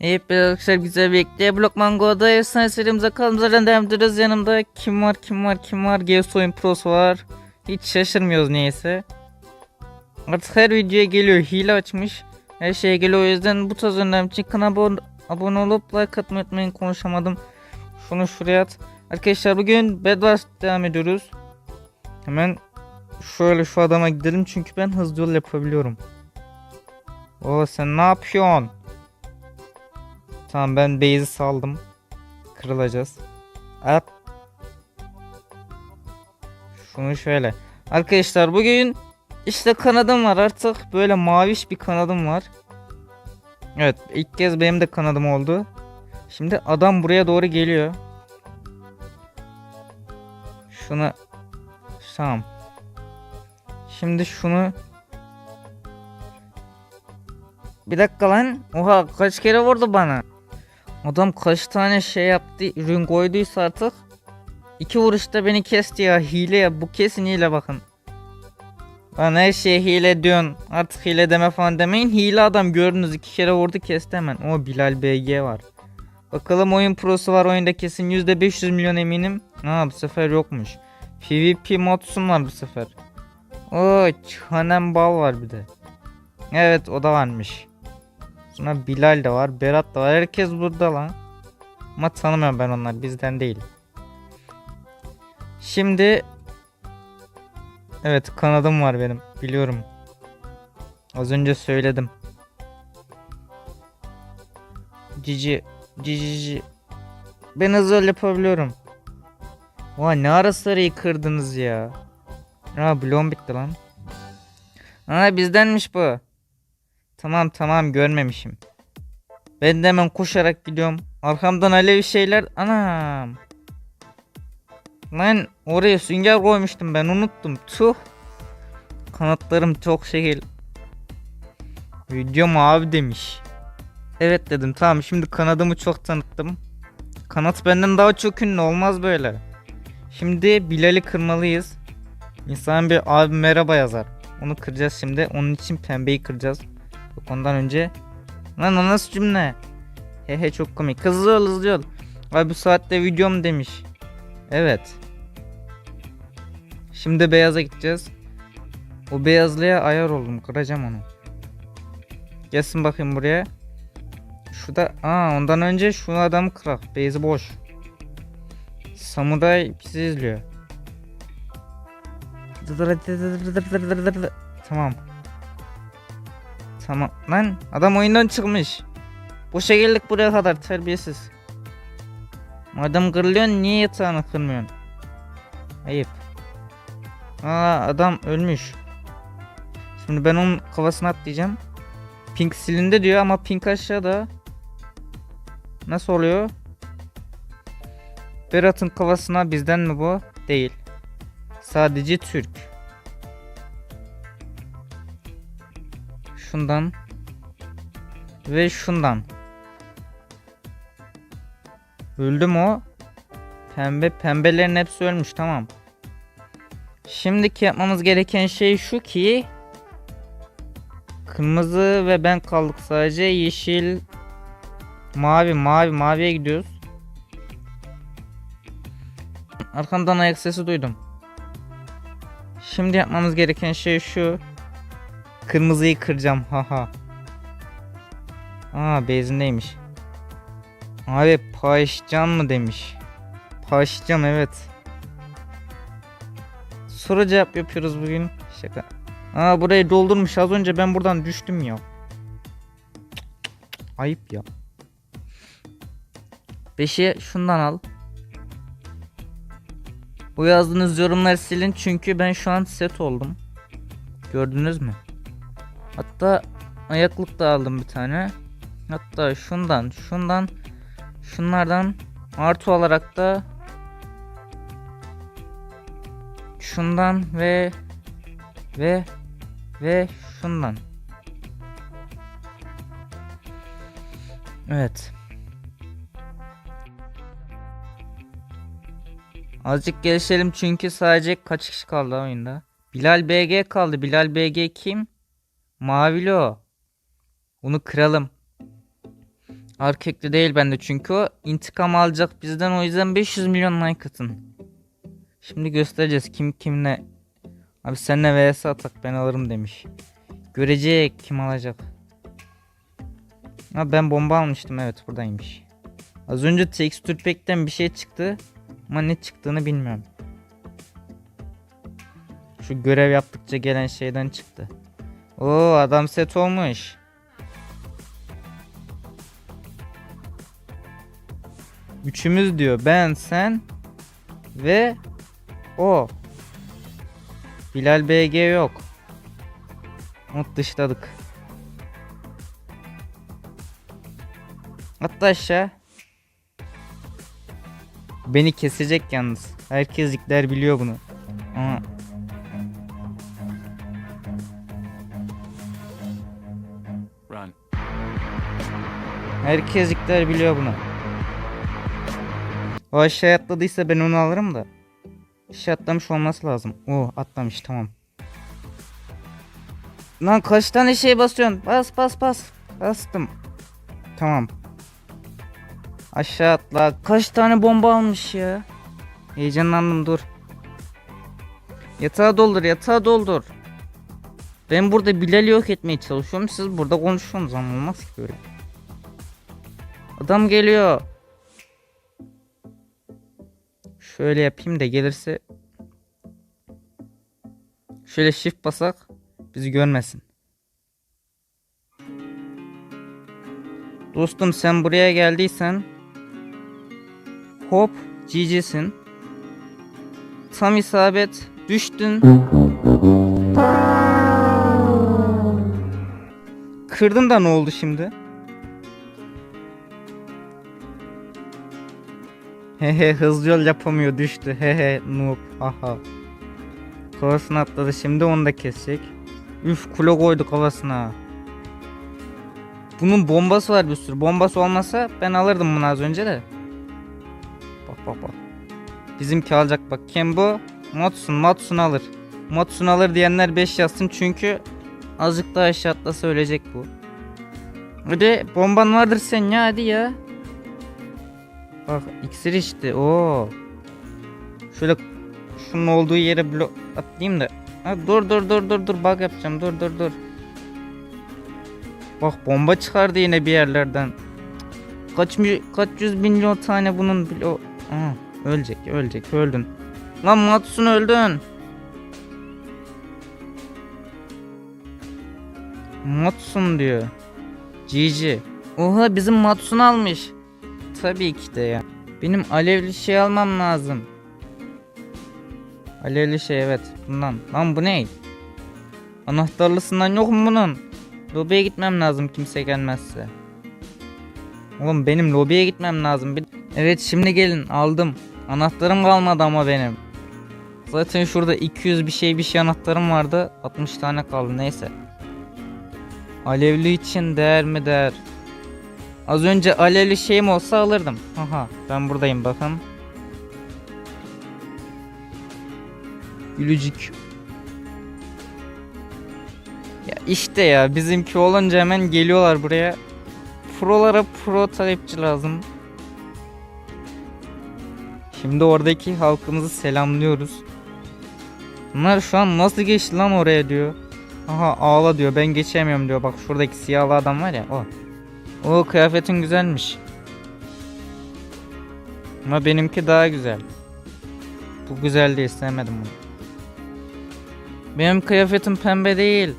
Hep arkadaşlar güzel birlikte Blok Mango'da efsane serimize kalımıza ediyoruz. Yanımda kim var kim var kim var Geos Oyun Pro'su var. Hiç şaşırmıyoruz niyeyse. Artık her videoya geliyor hile açmış. Her şeye geliyor o yüzden bu tarz önlem için kanala abone, olup like atmayı unutmayın konuşamadım. Şunu şuraya at. Arkadaşlar bugün Bedwars devam ediyoruz. Hemen şöyle şu adama gidelim çünkü ben hızlı yol yapabiliyorum. O sen ne yapıyorsun? Tamam ben base'i saldım. Kırılacağız. At. Şunu şöyle. Arkadaşlar bugün işte kanadım var artık. Böyle maviş bir kanadım var. Evet ilk kez benim de kanadım oldu. Şimdi adam buraya doğru geliyor. Şuna tamam. Şimdi şunu Bir dakika lan. Oha kaç kere vurdu bana. Adam kaç tane şey yaptı, ürün koyduysa artık. iki vuruşta beni kesti ya. Hile ya. Bu kesin hile bakın. Lan her şeye hile diyorsun. Artık hile deme falan demeyin. Hile adam gördünüz. iki kere vurdu kesti hemen. O Bilal BG var. Bakalım oyun prosu var oyunda kesin %500 milyon eminim. Ha bu sefer yokmuş. PvP modsun var bu sefer. Oo çanem bal var bir de. Evet o da varmış. Sonra Bilal de var, Berat da var. Herkes burada lan. Ama tanımıyorum ben onlar bizden değil. Şimdi Evet kanadım var benim biliyorum. Az önce söyledim. Cici cici cici. Ben hızlı yapabiliyorum. Vay ne ara sarıyı ya. Ha bloğum bitti lan. Ha bizdenmiş bu. Tamam tamam görmemişim. Ben de hemen koşarak gidiyorum. Arkamdan alev şeyler. Anam. Lan oraya sünger koymuştum ben unuttum. Tuh. Kanatlarım çok şekil. Videom abi demiş. Evet dedim tamam şimdi kanadımı çok tanıttım. Kanat benden daha çok ünlü olmaz böyle. Şimdi Bilal'i kırmalıyız. İnsan bir abi merhaba yazar. Onu kıracağız şimdi. Onun için pembeyi kıracağız. Yok ondan önce. Lan o nasıl cümle? Hehe çok komik. Hızlı ol hızlı ol. Abi bu saatte videom demiş. Evet. Şimdi beyaza gideceğiz. O beyazlıya ayar oldum. Kıracağım onu. Gelsin bakayım buraya. Şurada. Aa ondan önce şu adamı kırak. Beyzi boş. Samuray bizi izliyor. Tamam. Tamam. Lan adam oyundan çıkmış. Boşa geldik buraya kadar terbiyesiz. Madem kırılıyorsun niye yatağını kırmıyorsun? Ayıp. Aa adam ölmüş. Şimdi ben onun kafasına atlayacağım. Pink silindi diyor ama pink aşağıda. Nasıl oluyor? Berat'ın kafasına bizden mi bu? Değil. Sadece Türk. Şundan. Ve şundan. Öldü mü o? Pembe pembelerin hepsi ölmüş tamam. Şimdiki yapmamız gereken şey şu ki Kırmızı ve ben kaldık sadece yeşil Mavi mavi maviye gidiyoruz Arkamdan ayak sesi duydum Şimdi yapmamız gereken şey şu Kırmızıyı kıracağım haha. Aa bezindeymiş. Abi Paşcan mı demiş? Paşcan evet. Soru cevap yapıyoruz bugün. Şaka. Aa burayı doldurmuş. Az önce ben buradan düştüm ya. Ayıp ya. Beşi şundan al. Bu yazdığınız yorumları silin çünkü ben şu an set oldum. Gördünüz mü? Hatta ayaklık da aldım bir tane Hatta şundan şundan Şunlardan artı olarak da şundan ve ve ve şundan. Evet. Azıcık gelişelim çünkü sadece kaç kişi kaldı oyunda? Bilal BG kaldı. Bilal BG kim? Mavili o. Onu kıralım. Erkekli değil bende çünkü o intikam alacak bizden o yüzden 500 milyon like atın. Şimdi göstereceğiz kim kimle. Abi seninle vs atak ben alırım demiş. Görecek kim alacak. Ha ben bomba almıştım evet buradaymış. Az önce tekstür pack'ten bir şey çıktı. Ama ne çıktığını bilmiyorum. Şu görev yaptıkça gelen şeyden çıktı. Oo adam set olmuş. Üçümüz diyor. Ben, sen ve o. Bilal BG yok. Not dışladık. Hatta aşağı. Beni kesecek yalnız. Herkeslikler biliyor bunu. Ama herkeslikler biliyor bunu. O aşağı atladıysa ben onu alırım da. Aşağı atlamış olması lazım. Oo atlamış tamam. Lan kaç tane şey basıyorsun? Bas bas bas. Bastım. Tamam. Aşağı atla. Kaç tane bomba almış ya? Heyecanlandım dur. Yatağı doldur yatağı doldur. Ben burada Bilal'i yok etmeye çalışıyorum. Siz burada konuşuyorsunuz ama olmaz ki böyle. Adam geliyor. Şöyle yapayım da gelirse. Şöyle shift basak bizi görmesin. Dostum sen buraya geldiysen hop GG'sin. Tam isabet düştün. Kırdın da ne oldu şimdi? Hehe hızlı yol yapamıyor düştü. Hehe noob. Aha. Kafasına atladı şimdi onu da kesecek. Üf kule koydu kafasına. Bunun bombası var bir sürü. Bombası olmasa ben alırdım bunu az önce de. Bak bak bak. Bizimki alacak bak. Kim bu? Matsun. Matsun alır. Matsun alır diyenler 5 yazsın çünkü azıcık daha aşağı atlasa ölecek bu. Hadi bomban vardır sen ya hadi ya. Bak iksir içti. Oo. Şöyle şunun olduğu yere blok atlayayım da. Ha, dur dur dur dur dur bug yapacağım. Dur dur dur. Bak bomba çıkardı yine bir yerlerden. Kaç mi kaç yüz milyon tane bunun blo Aa, ölecek ölecek öldün. Lan Matsun öldün. Matsun diyor. GG. Oha bizim Matsun almış. Tabii ki de ya. Benim alevli şey almam lazım. Alevli şey evet bundan. Lan bu ne? Anahtarlısından yok mu bunun? Lobiye gitmem lazım kimse gelmezse. Oğlum benim lobiye gitmem lazım. Evet şimdi gelin aldım. Anahtarım kalmadı ama benim. Zaten şurada 200 bir şey bir şey anahtarım vardı. 60 tane kaldı neyse. Alevli için değer mi değer? Az önce alevli şeyim olsa alırdım. Aha ben buradayım bakın. Gülücük. Ya işte ya bizimki olunca hemen geliyorlar buraya. Prolara pro talepçi lazım. Şimdi oradaki halkımızı selamlıyoruz. Bunlar şu an nasıl geçti lan oraya diyor. Aha ağla diyor ben geçemiyorum diyor. Bak şuradaki siyahlı adam var ya o. O kıyafetin güzelmiş. Ama benimki daha güzel. Bu güzel değil sevmedim bunu. Benim kıyafetim pembe değil.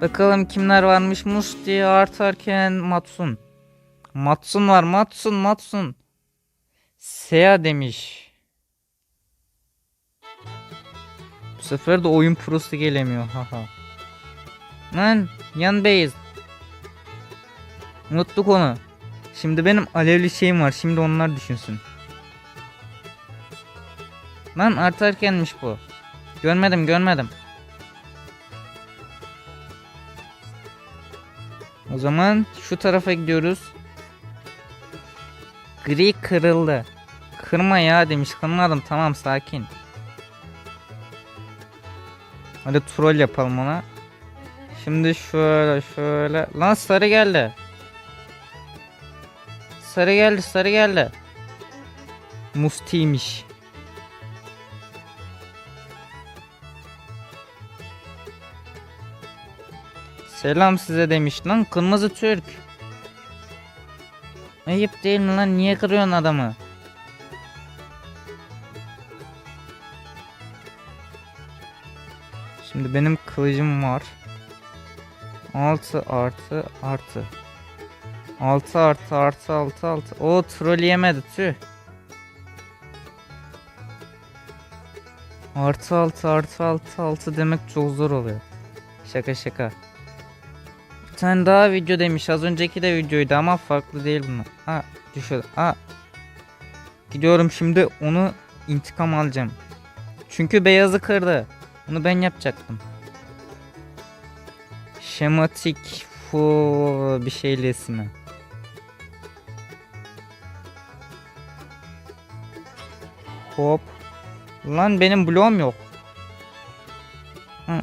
Bakalım kimler varmış Musti artarken Matsun. Matsun var Matsun Matsun. Sea demiş. Bu sefer de oyun prosu gelemiyor haha. Lan yan base. Unuttuk onu. Şimdi benim alevli şeyim var. Şimdi onlar düşünsün. Lan artarkenmiş bu. Görmedim görmedim. O zaman şu tarafa gidiyoruz. Gri kırıldı. Kırma ya demiş. Kırmadım tamam sakin. Hadi troll yapalım ona. Şimdi şöyle şöyle. Lan sarı geldi. Sarı geldi sarı geldi. Mustiymiş. Selam size demiş lan kırmızı Türk. Ayıp değil mi lan niye kırıyorsun adamı? Şimdi benim kılıcım var. 6 artı artı. 6 artı artı 6 6. O troll yemedi tüh. Artı 6 artı 6 6 demek çok zor oluyor. Şaka şaka. Bir tane daha video demiş. Az önceki de videoydu ama farklı değil bunlar. Ha düşüyor. Ha. Gidiyorum şimdi onu intikam alacağım. Çünkü beyazı kırdı. Bunu ben yapacaktım. Şematik fu bir şeyli ismi. Hop. Lan benim bloğum yok. Hı.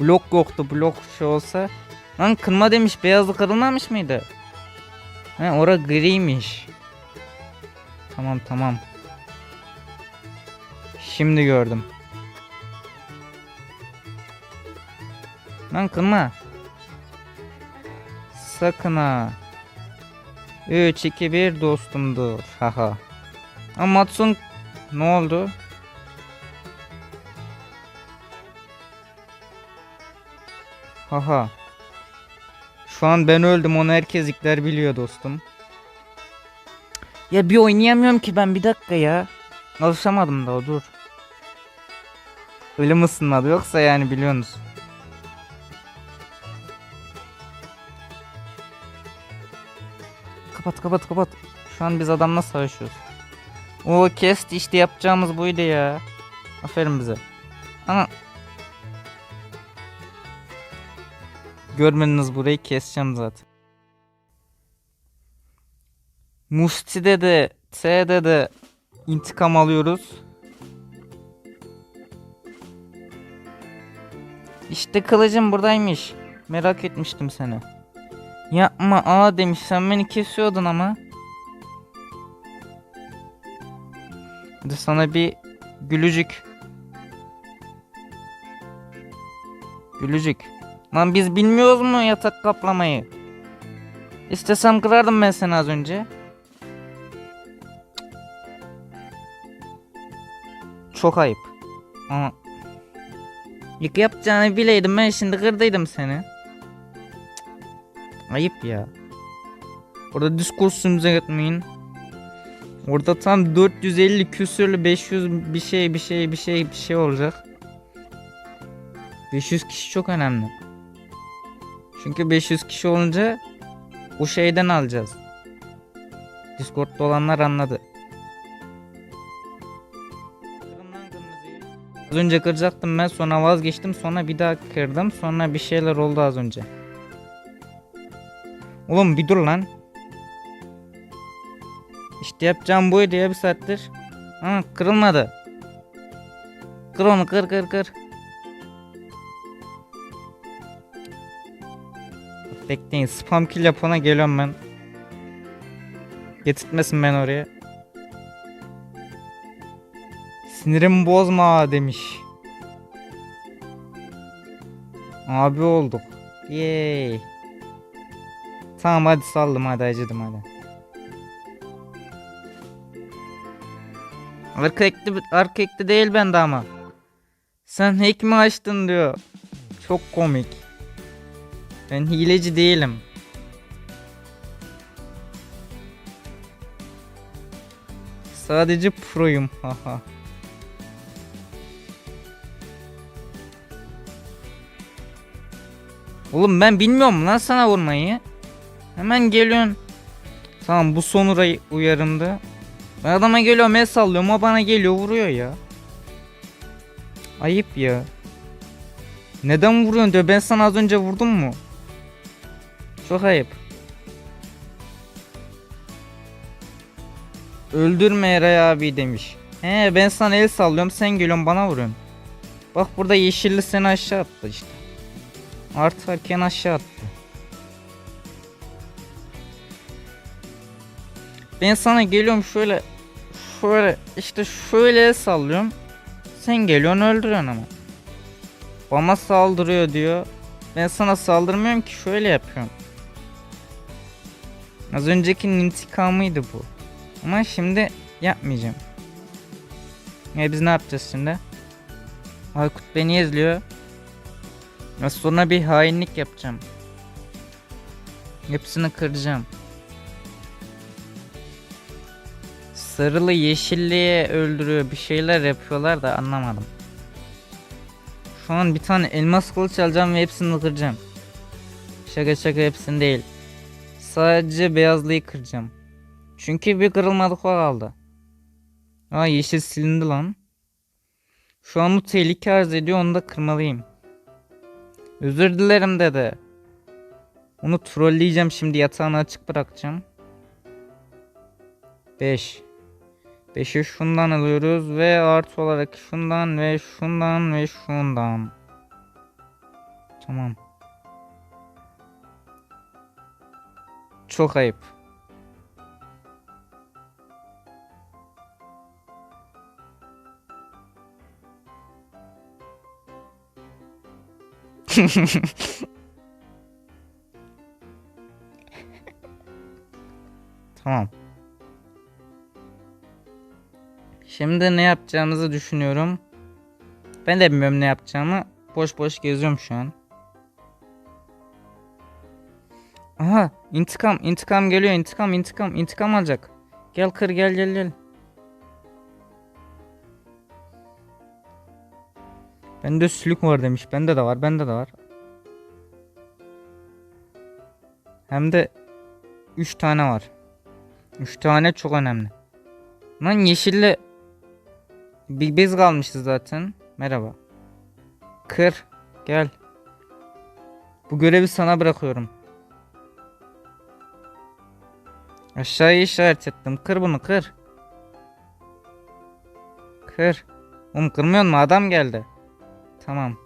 Blok yoktu. Blok şey olsa. Lan kırma demiş. Beyazlı kırılmamış mıydı? He ora griymiş. Tamam tamam. Şimdi gördüm. Lan kırma. Sakın ha. 3 2 1 dostumdur. Haha. Ama Matsun ne oldu? Haha. Şu an ben öldüm onu herkeslikler biliyor dostum. Ya bir oynayamıyorum ki ben bir dakika ya. Alışamadım da dur. Ölüm ısınmadı yoksa yani biliyorsunuz. Kapat kapat kapat. Şu an biz adamla savaşıyoruz. O kesti işte yapacağımız buydu ya. Aferin bize. Ama Görmediniz burayı keseceğim zaten. Musti'de de T'de de intikam alıyoruz. İşte kılıcım buradaymış. Merak etmiştim seni. Yapma aa demiş sen beni kesiyordun ama. Hadi sana bir gülücük. Gülücük. Lan biz bilmiyoruz mu yatak kaplamayı? İstesem kırardım ben seni az önce. Çok ayıp. Ama Yık yapacağını bileydim ben şimdi kırdıydım seni. Ayıp ya. Orada diskursunuza gitmeyin. Orada tam 450 küsürlü 500 bir şey bir şey bir şey bir şey olacak. 500 kişi çok önemli. Çünkü 500 kişi olunca o şeyden alacağız. Discord'da olanlar anladı. Az önce kıracaktım ben sonra vazgeçtim sonra bir daha kırdım sonra bir şeyler oldu az önce. Oğlum bir dur lan. İşte yapacağım buydu ya bir saattir. Ha kırılmadı. Kır onu kır kır kır. Bekleyin spam kill yapana geliyorum ben. Getirtmesin ben oraya. Sinirimi bozma demiş. Abi olduk. Yay. Tamam hadi saldım hadi acıdım hadi. Arka ekli, arka ekli değil bende ama. Sen hack mi açtın diyor. Çok komik. Ben hileci değilim. Sadece proyum haha. Oğlum ben bilmiyorum lan sana vurmayı. Hemen geliyorsun. Tamam bu son uyarımdı. Ben adama geliyorum el sallıyorum o bana geliyor vuruyor ya. Ayıp ya. Neden vuruyorsun diyor ben sana az önce vurdum mu? Çok ayıp. Öldürme Eray abi demiş. He ben sana el sallıyorum sen geliyorsun bana vuruyorsun. Bak burada yeşilli seni aşağı attı işte. Artarken aşağı attı. Ben sana geliyorum şöyle şöyle işte şöyle sallıyorum. Sen geliyorsun öldürüyorsun ama. Bana saldırıyor diyor. Ben sana saldırmıyorum ki şöyle yapıyorum. Az öncekinin intikamıydı bu. Ama şimdi yapmayacağım. Ya biz ne yapacağız şimdi? Aykut beni izliyor. Ya sonra bir hainlik yapacağım. Hepsini kıracağım. Sarılı yeşilliğe öldürüyor bir şeyler yapıyorlar da anlamadım. Şu an bir tane elmas kılıç alacağım ve hepsini kıracağım. Şaka şaka hepsini değil. Sadece beyazlıyı kıracağım. Çünkü bir kırılmadık o kaldı. Aa yeşil silindi lan. Şu an bu tehlike arz ediyor onu da kırmalıyım. Özür dilerim dede. Onu trolleyeceğim şimdi yatağını açık bırakacağım. 5. 5'i şundan alıyoruz ve artı olarak şundan ve şundan ve şundan. Tamam. Çok ayıp. Tamam. Şimdi ne yapacağımızı düşünüyorum. Ben de bilmiyorum ne yapacağımı. Boş boş geziyorum şu an. Aha intikam intikam geliyor intikam intikam intikam alacak. Gel kır gel gel gel. Bende sülük var demiş. Bende de var bende de var. Hem de 3 tane var. 3 tane çok önemli. Lan yeşille bir bez kalmıştı zaten. Merhaba. Kır. Gel. Bu görevi sana bırakıyorum. Aşağıya işaret ettim. Kır bunu kır. Kır. Oğlum kırmıyor mu? Adam geldi. Tamam.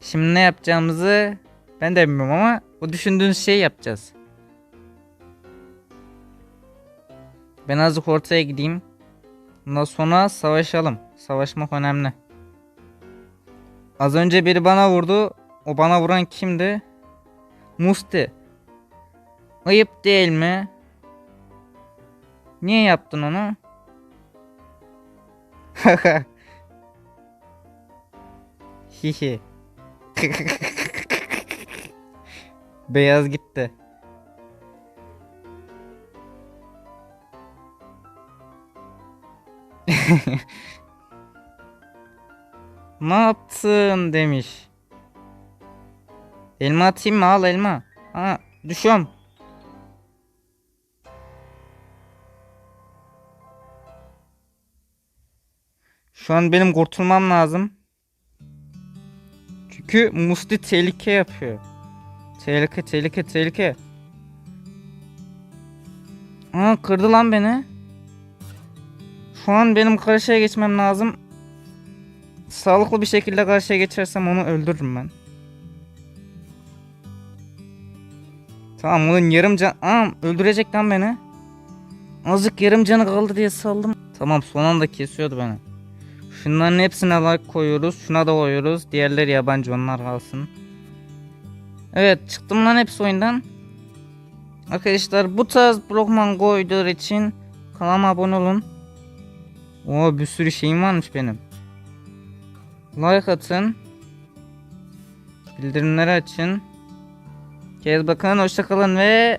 Şimdi ne yapacağımızı ben de bilmiyorum ama o düşündüğünüz şeyi yapacağız. Ben azıcık ortaya gideyim. Ondan sonra savaşalım. Savaşmak önemli. Az önce biri bana vurdu. O bana vuran kimdi? Musti. Ayıp değil mi? Niye yaptın onu? Hihi. Beyaz gitti. Ne yaptın demiş. Elma atayım mı? Al elma. Ha, düşüyorum. Şu an benim kurtulmam lazım. Çünkü Musti tehlike yapıyor. Tehlike, tehlike, tehlike. Aa kırdı lan beni. Şu benim karşıya geçmem lazım. Sağlıklı bir şekilde karşıya geçersem onu öldürürüm ben. Tamam onun yarım can... Aa öldürecek lan beni. Azıcık yarım canı kaldı diye saldım. Tamam son anda kesiyordu beni. Şunların hepsine like koyuyoruz. Şuna da koyuyoruz. Diğerleri yabancı onlar kalsın. Evet çıktım lan hepsi oyundan. Arkadaşlar bu tarz blokman koyduğu için kanalıma abone olun. Oo bir sürü şeyim varmış benim. Like atın. Bildirimleri açın. Kez bakın hoşçakalın ve